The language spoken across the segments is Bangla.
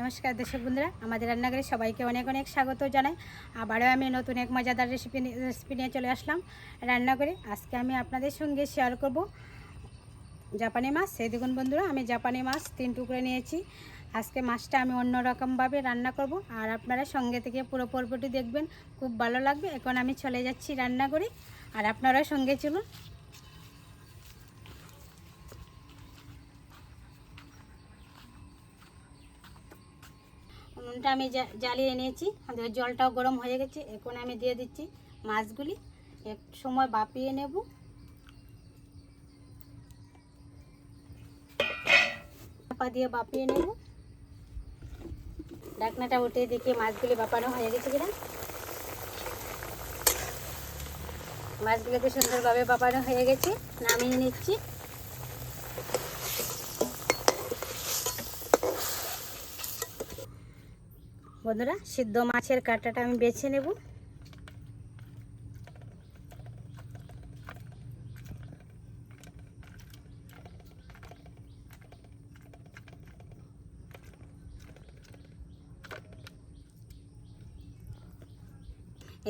নমস্কার দর্শক বন্ধুরা, আমাদের রান্নাঘরে সবাইকে অনেক অনেক স্বাগত জানাই। আবারও আমি নতুন এক মজাদার রেসিপি রেসিপি নিয়ে চলে আসলাম রান্না করে আজকে আমি আপনাদের সঙ্গে শেয়ার করব জাপানি মাছ। সেই দেখুন বন্ধুরা, আমি জাপানি মাছ তিন টুকরো নিয়েছি। আজকে মাছটা আমি অন্য রকমভাবে রান্না করব। আর আপনারা সঙ্গে থেকে পুরো পর্বটি দেখবেন, খুব ভালো লাগবে। এখন আমি চলে যাচ্ছি রান্না করে আর আপনারাও সঙ্গে চলুন। উনুনটা আমি জ্বালিয়ে নিয়েছি। জলটাও গরম হয়ে গেছে, এখন আমি দিয়ে দিচ্ছি মাছগুলি। এক সময় বাপিয়ে নেব। দিয়ে বাপিয়ে নেব। ডাকনাটা উঠে দেখি মাছগুলি বাপানো হয়ে গেছে কিনা। মাছগুলো তো সুন্দরভাবে বাপানো হয়ে গেছে, নামিয়ে নিচ্ছি। বন্ধুরা, সিদ্ধ মাছের কাঁটাটা আমি বেছে নেব।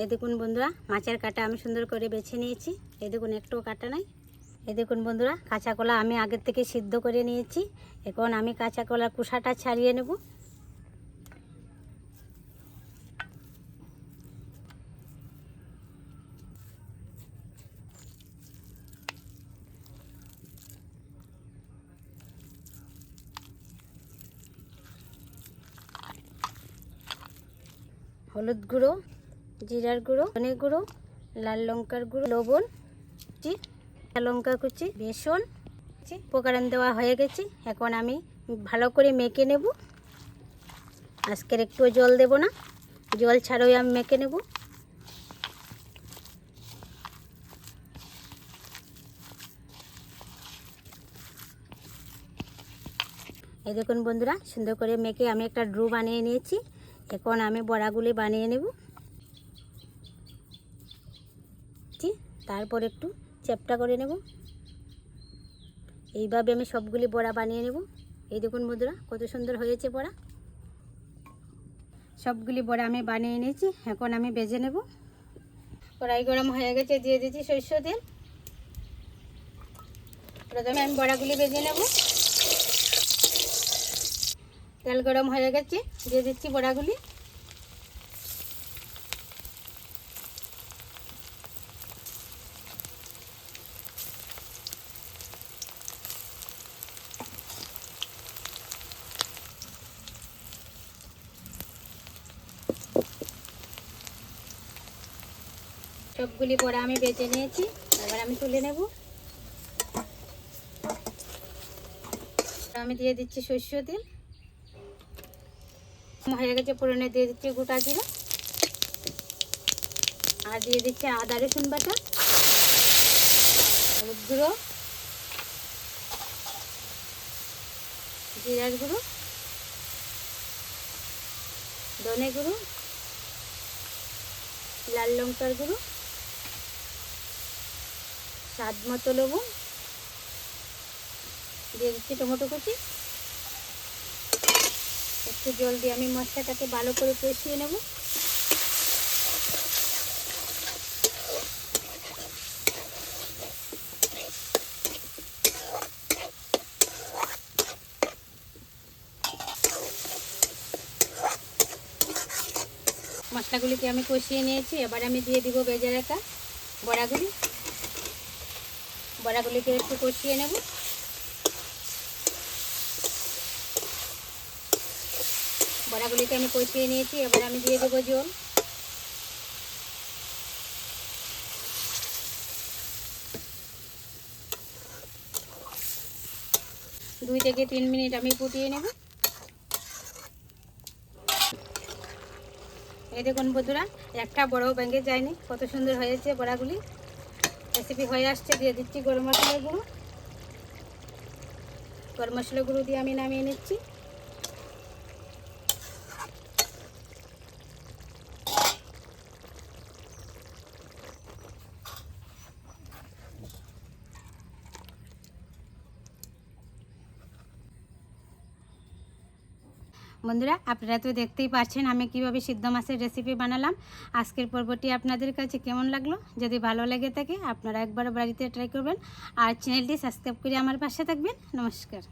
এই দেখুন বন্ধুরা, মাছের কাঁটা আমি সুন্দর করে বেছে নিয়েছি। এই দেখুন একটু কাটা নাই। এই দেখুন বন্ধুরা, কাঁচা কলা আমি আগের থেকে সিদ্ধ করে নিয়েছি। এখন আমি কাঁচা কলার কুসাটা ছাড়িয়ে নেব। হলুদ গুঁড়ো, জিরার গুঁড়ো, ধনে গুঁড়ো, লাল লঙ্কার গুঁড়ো, লবণ, কুচি লঙ্কা কুচি, বেসন উপকরণ দেওয়া হয়ে গেছে। এখন আমি ভালো করে মেখে নেব। আজকের একটু জল দেব না। জল ছাড়াই আমি মেখে নেব। এই দেখুন বন্ধুরা, সুন্দর করে মেখে আমি একটা ড্রু বানিয়ে নিয়েছি। এখন আমি বড়াগুলি বানিয়ে নেব। তারপর একটু চ্যাপটা করে নেব। এইভাবে আমি সবগুলি বড়া বানিয়ে নেব। এই দেখুন বন্ধুরা, কত সুন্দর হয়েছে বড়া। সবগুলি বড়া আমি বানিয়ে নিয়েছি, এখন আমি বেজে নেব। কড়াই গরম হয়ে গেছে, দিয়ে দিয়েছি সরষ তেল। প্রথমে আমি বড়াগুলি বেজে নেব। তেল গরম হয়ে গেছে, দিয়ে দিচ্ছি বড়াগুলি। সবগুলি বড়া আমি বেজে নিয়েছি, এবার আমি তুলে নেব। আমি দিয়ে দিচ্ছি সর্ষ তেল। হয়ে গেছে পুরনে দিয়ে দিচ্ছি গোটা জিরা। আর দিয়ে দিচ্ছি আদা, রসুন বাটা, হলুদ গুঁড়ো, জিরার গুঁড়ো, ধনে গুঁড়ো, লাল লঙ্কার গুঁড়ো, স্বাদ মতো লবণ, দিয়ে দিচ্ছি টমেটো কুচি। একটু জল দিয়ে আমি মশলাটাকে ভালো করে কষিয়ে নেব। মশলাগুলিকে আমি কষিয়ে নিয়েছি, এবার আমি দিয়ে দিব বেজে রাখা বড়াগুলি। বড়াগুলিকে একটু কষিয়ে নেব। বড়াগুলিকে আমি কষিয়ে নিয়েছি, এবার আমি দিয়ে দেবো জল। দুই থেকে তিন মিনিট আমি ফুটিয়ে নেব। এই দেখুন বন্ধুরা, একটা বড়ও ব্যাঙ্গে যায়নি। কত সুন্দর হয়েছে বড়াগুলি। রেসিপি হয়ে আসছে, দিয়ে দিচ্ছি গরম মশলা গুঁড়ো। গরম মশলা গুঁড়ো দিয়ে আমি নামিয়ে নিচ্ছি। বন্ধুরা, আপনারা তো দেখতেই পাচ্ছেন আমি কীভাবে সিদ্ধ মাছের রেসিপি বানালাম। আজকের পর্বটি আপনাদের কাছে কেমন লাগল? যদি ভালো লেগে থাকে, আপনারা একবার বাড়িতে ট্রাই করবেন। আর চ্যানেলটি সাবস্ক্রাইব করে আমার পাশে থাকবেন। নমস্কার।